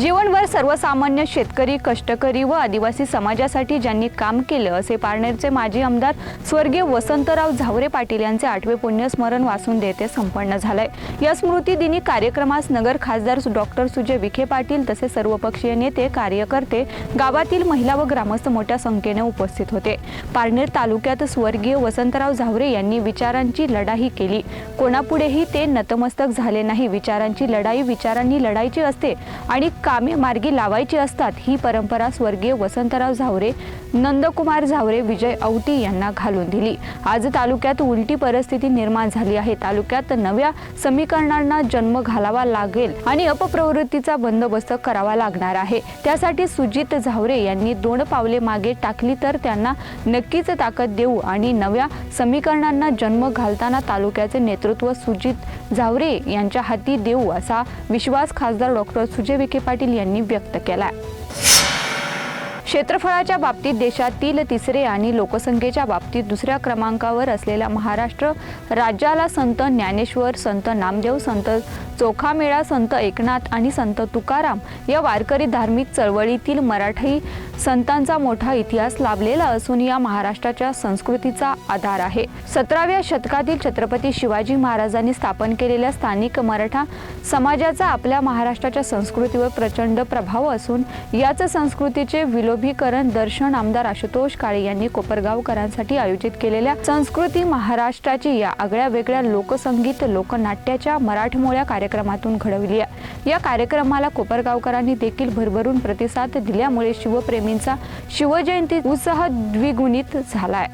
जीवनभर सर्वसामान्य शेतकरी कष्टकरी व आदिवासी समाजासाठी ज्यांनी काम केलं असे पारनेरचे माजी आमदार स्वर्गीय वसंतराव झावरे पाटील यांचे आठवे पुण्यस्मरण वाचून देते संपन्न झालंय. या स्मृती दिनी कार्यक्रमास नगर खासदार डॉक्टर सुजय विखे पाटील तसेच सर्वपक्षीय नेते कार्यकर्ते गावातील महिला व ग्रामस्थ मोठ्या संख्येने उपस्थित होते. पारनेर तालुक्यात स्वर्गीय वसंतराव झावरे यांनी विचारांची लढाई केली. कोणापुढेही ते नतमस्तक झाले नाही. विचारांची लढाई विचारांनी लढायची असते आणि कामे मार्गी लावायची असतात ही परंपरा स्वर्गीय वसंतराव झावरे नंदकुमार झावरे विजय औटी यांना घालून दिली. आज तालुक्यात उलटी परिस्थिती निर्माण झाली आहे. तालुक्यात नव्या समीकरणांना जन्म घालावा लागेल आणि अपप्रवृत्तीचा बंदोबस्त करावा लागणार आहे. त्यासाठी सुजित झावरे यांनी दोन पावले मागे टाकली तर त्यांना नक्कीच ताकद देऊ आणि नव्या समीकरणांना जन्म घालताना तालुक्याचे नेतृत्व सुजित झावरे यांच्या हाती देऊ असा विश्वास खासदार डॉक्टर सुजय विखे पाटील यांनी व्यक्त केला क्षेत्रफळाच्या बाबतीत देशातील तिसरे आणि लोकसंख्येच्या बाबतीत दुसऱ्या क्रमांकावर असलेल्या महाराष्ट्र राज्याला संत ज्ञानेश्वर संत नामदेव संत चोखामेळा संत एकनाथ आणि संत तुकाराम या वारकरी धार्मिक चळवळीतील मराठी संतांचा मोठा इतिहास लाभलेला असून या महाराष्ट्राच्या संस्कृतीचा आधार आहे. सतराव्या शतकातील छत्रपती शिवाजी महाराजांनी स्थापन केलेल्या स्थानिक मराठा समाजाचा आपल्या महाराष्ट्राच्या संस्कृतीवर प्रचंड प्रभाव असून याच संस्कृतीचे विलोभीकरण दर्शन आमदार आशुतोष काळे यांनी कोपरगावकरांसाठी आयोजित केलेल्या संस्कृती महाराष्ट्राची या आगळ्या वेगळ्या लोकसंगीत लोकनाट्याच्या मराठमोळ्या कार्यक्रमातून घडवली आहे. या कार्यक्रमाला कोपरगावकरांनी देखील भरभरून प्रतिसाद दिल्यामुळे शिवप्रेम शिवप्रेमींचा शिवजयंती उत्साह द्विगुणित झालाय.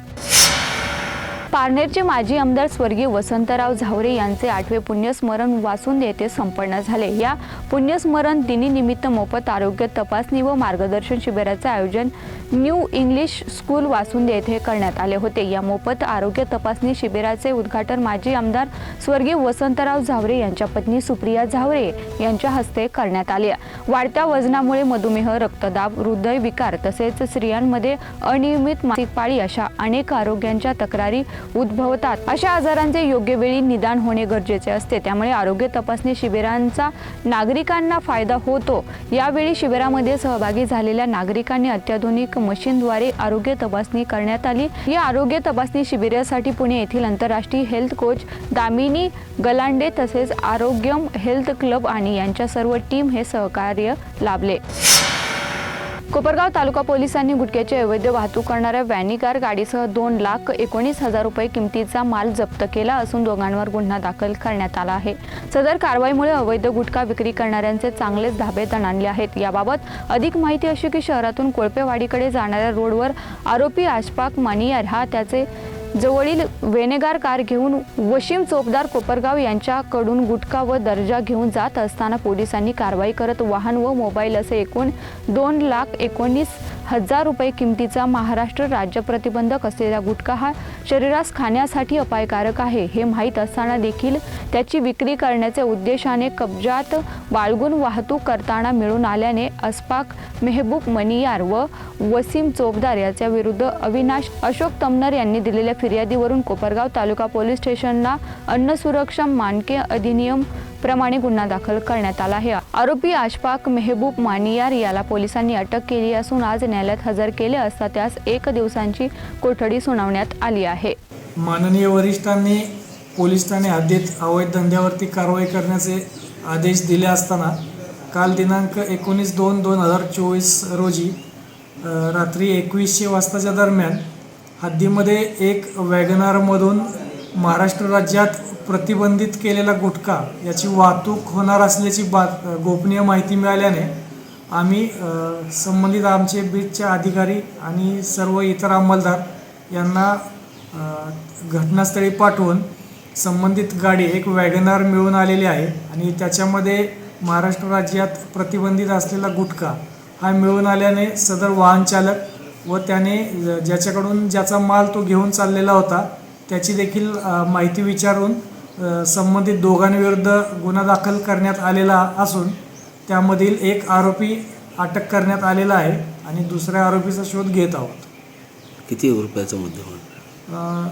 पारनेरचे माजी आमदार स्वर्गीय वसंतराव झावरे यांचे आठवे पुण्यस्मरण वासून येथे संपन्न झाले. या पुण्यस्मरण दिनीनिमित्त मोफत आरोग्य तपासणी व मार्गदर्शन शिबिराचे आयोजन न्यू इंग्लिश स्कूल वासुंदे येथे करण्यात आले होते. या मोफत आरोग्य तपासणी शिबिराचे उद्घाटन माजी आमदार स्वर्गीय वसंतराव झावरे यांच्या पत्नी सुप्रिया झावरे यांच्या हस्ते करण्यात आले. वाढत्या वजनामुळे मधुमेह रक्तदाब हृदय विकार तसेच स्त्रियांमध्ये अनियमित मासिक पाळी अशा अनेक आरोग्यांच्या तक्रारी उद्भवतात. अशा आजारांचे योग्य वेळी निदान होणे गरजेचे असते. त्यामुळे आरोग्य तपासणी शिबिरांचा नागरिक नागरिकांना फायदा होतो. यावेळी शिबिरामध्ये सहभागी झालेल्या नागरिकांनी अत्याधुनिक मशीनद्वारे आरोग्य तपासणी करण्यात आली. या आरोग्य तपासणी शिबिरासाठी पुणे येथील आंतरराष्ट्रीय हेल्थ कोच दामिनी गलांडे तसेच आरोग्यम हेल्थ क्लब आणि यांच्या सर्व टीम हे सहकार्य लाभले. कोपरगाव तालुका पोलिसांनी गुटख्याची अवैध वाहतूक करणाऱ्या वॅनिकार गाडीसह दोन लाख एकोणीस हजार रुपये किमतीचा माल जप्त केला असून दोघांवर गुन्हा दाखल करण्यात आला आहे. सदर कारवाईमुळे अवैध गुटखा विक्री करणाऱ्यांचे चांगलेच धाबे तणाणले आहेत. याबाबत अधिक माहिती अशी की शहरातून कोळपेवाडीकडे जाणाऱ्या रोडवर आरोपी आशपाक मानियार हा त्याचे जवळील वेनेगार कार घेऊन वशीम चोपदार कोपरगाव यांच्याकडून गुटखा व दर्जा घेऊन जात असताना पोलिसांनी कारवाई करत वाहन व मोबाईल असे एकूण दोन लाख एकोणीस हजार रुपये किमतीचा महाराष्ट्र राज्य प्रतिबंधक असलेला गुटखा हा शरीरास खाण्यासाठी अपायकारक आहे हे माहीत असताना देखील त्याची विक्री करण्याच्या उद्देशाने कब्जात बाळगून वाहतूक करताना मिळून आल्याने अस्पाक मेहबूब मनियार व वसीम चोपदार याच्या विरुद्ध अविनाश अशोक तमनर यांनी दिलेल्या फिर्यादीवरून कोपरगाव तालुका पोलीस स्टेशनला अन्न सुरक्षा मानके अधिनियम प्रमाणे गुन्हा दाखल करण्यात आला आहे. आरोपी आशफाक मेहबूब मानियार याला पोलिसांनी अटक केली असून आज न्यायालयात हजर केले असता त्यास एक दिवसांची कोठडी सुनावण्यात आली आहे. माननीय वरिष्ठांनी पोलीस ठाणे हद्दीत अवैध धंद्यावरती कारवाई करण्याचे आदेश दिले असताना काल दिनांक एकोणीस दोन दोन हजार चोवीस रोजी रात्री एकवीसशे वाजताच्या दरम्यान हद्दीमध्ये एक वॅगनारमधून महाराष्ट्र राज्यात प्रतिबंधित केलेला गुटखा याची वाहतूक होणार असल्याची बात गोपनीय माहिती मिळाल्याने आम्ही संबंधित आमचे बीटचे अधिकारी आणि सर्व इतर अंमलदार यांना घटनास्थळी पाठवून संबंधित गाडी एक वॅगनार मिळून आलेली आहे आणि त्याच्यामध्ये महाराष्ट्र राज्यात प्रतिबंधित असलेला गुटखा हा मिळून आल्याने सदर वाहन चालक व त्याने ज्याच्याकडून ज्याचा माल तो घेऊन चाललेला होता त्याची देखील माहिती विचारून संबंधित दोघांविरुद्ध गुन्हा दाखल करण्यात आलेला असून त्यामधील एक आरोपी अटक करण्यात आलेला आहे आणि दुसऱ्या आरोपीचा शोध घेत आहोत. किती रुपयाचा मुद्देमाल अ,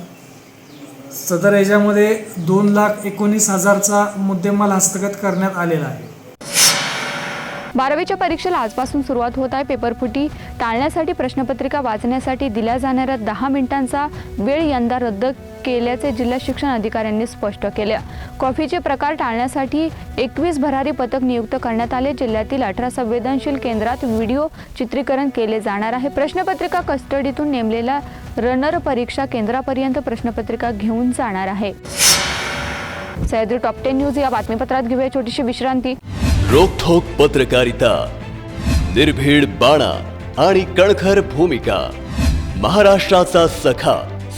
सदर याच्यामध्ये दोन लाख एकोणीस हजारचा मुद्देमाल हस्तगत करण्यात आलेला आहे. बारावीच्या परीक्षेला आजपासून सुरुवात होत आहे पेपरफुटी टाळण्यासाठी प्रश्नपत्रिका वाचण्यासाठी दिल्या जाणाऱ्या दहा मिनिटांचा वेळ यंदा रद्द केल्याचे जिल्हा शिक्षण अधिकाऱ्यांनी स्पष्ट केले. कॉफीचे प्रकार टाळण्यासाठी एकवीस भरारी पथक नियुक्त करण्यात आले. जिल्ह्यातील अठरा संवेदनशील केंद्रात व्हिडिओ चित्रीकरण केले जाणार आहे. प्रश्नपत्रिका कस्टडीतून नेमलेल्या रनर परीक्षा केंद्रापर्यंत प्रश्नपत्रिका घेऊन जाणार आहे. सह्याद्री टॉप टेन न्यूज या बातमीपत्रात घेऊया छोटीशी विश्रांती. रोखोक पत्रकारिता निर्भीड बाणा आणि कणखर भूमिका महाराष्ट्राचा सखा.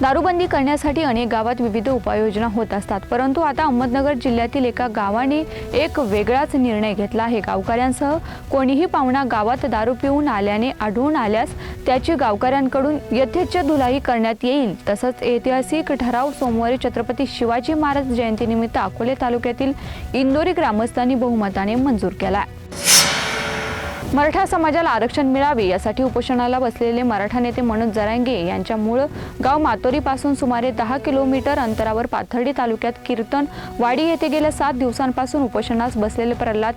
दारूबंदी करण्यासाठी अनेक गावात विविध उपाययोजना होत असतात. परंतु आता अहमदनगर जिल्ह्यातील एका गावाने एक वेगळाच निर्णय घेतला आहे. गावकऱ्यांसह कोणीही पाहुणा गावात दारू पिऊन आल्याने आढळून आल्यास त्याची गावकऱ्यांकडून यथेच्छ धुलाई करण्यात येईल. तसंच ऐतिहासिक ठराव सोमवारी छत्रपती शिवाजी महाराज जयंतीनिमित्त अकोले तालुक्यातील इंदोरी ग्रामस्थांनी बहुमताने मंजूर केला आहे मराठा समाजाला आरक्षण मिळावे यासाठी उपोषणाला बसलेले मराठा नेते मनोज जरांगे यांच्या मूळ गाव मातोरीपासून सुमारे दहा किलोमीटर अंतरावर पाथर्डी तालुक्यात कीर्तन वाडी येथे गेल्या सात दिवसांपासून उपोषणास बसलेले प्रल्हाद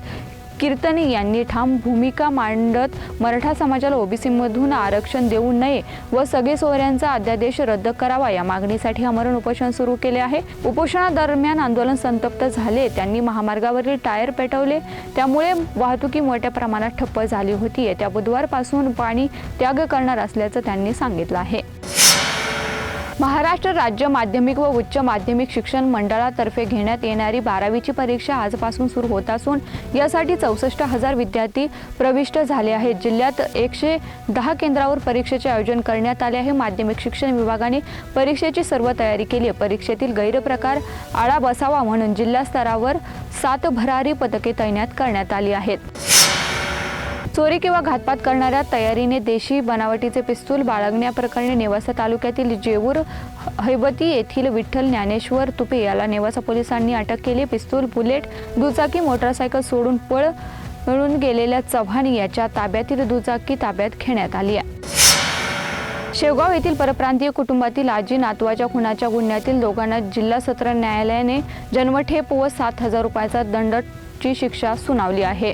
कीर्तनी यांनी ठाम भूमिका मांडत मराठा समाजाला ओबीसीमधून आरक्षण देऊ नये व सगळे सोहऱ्यांचा अध्यादेश रद्द करावा या मागणीसाठी आमरण उपोषण सुरू केले आहे. उपोषणादरम्यान आंदोलन संतप्त झाले. त्यांनी महामार्गावरील टायर पेटवले. त्यामुळे वाहतुकी मोठ्या प्रमाणात ठप्प झाली होती. येत्या बुधवारपासून पाणी त्याग करणार असल्याचं त्यांनी सांगितलं आहे. महाराष्ट्र राज्य माध्यमिक व उच्च माध्यमिक शिक्षण मंडळातर्फे घेण्यात येणारी बारावीची परीक्षा आजपासून सुरू होत असून यासाठी चौसष्ट हजार विद्यार्थी प्रविष्ट झाले आहेत. जिल्ह्यात एकशे दहा केंद्रावर परीक्षेचे आयोजन करण्यात आले आहे. माध्यमिक शिक्षण विभागाने परीक्षेची सर्व तयारी केली आहे. परीक्षेतील गैरप्रकार आळा बसावा म्हणून जिल्हा स्तरावर सात भरारी पथके तैनात करण्यात आली आहेत. चोरी किंवा घातपात करणाऱ्या तयारीने देशी बनावटीचे पिस्तूल बाळगण्याप्रकरणी नेवासा तालुक्यातील जेऊर हैबती येथील विठ्ठल ज्ञानेश्वर तुपे याला नेवासा पोलिसांनी अटक केली. पिस्तूल बुलेट दुचाकी मोटरसायकल सोडून पळ मिळून गेलेल्या चव्हाण याच्या ताब्यातील दुचाकी ताब्यात घेण्यात आली आहे. शेवगाव येथील परप्रांतीय कुटुंबातील आजी नातवाच्या खुनाच्या गुन्ह्यातील दोघांना जिल्हा सत्र न्यायालयाने जन्मठेप व सात हजार रुपयाचा दंडची शिक्षा सुनावली आहे.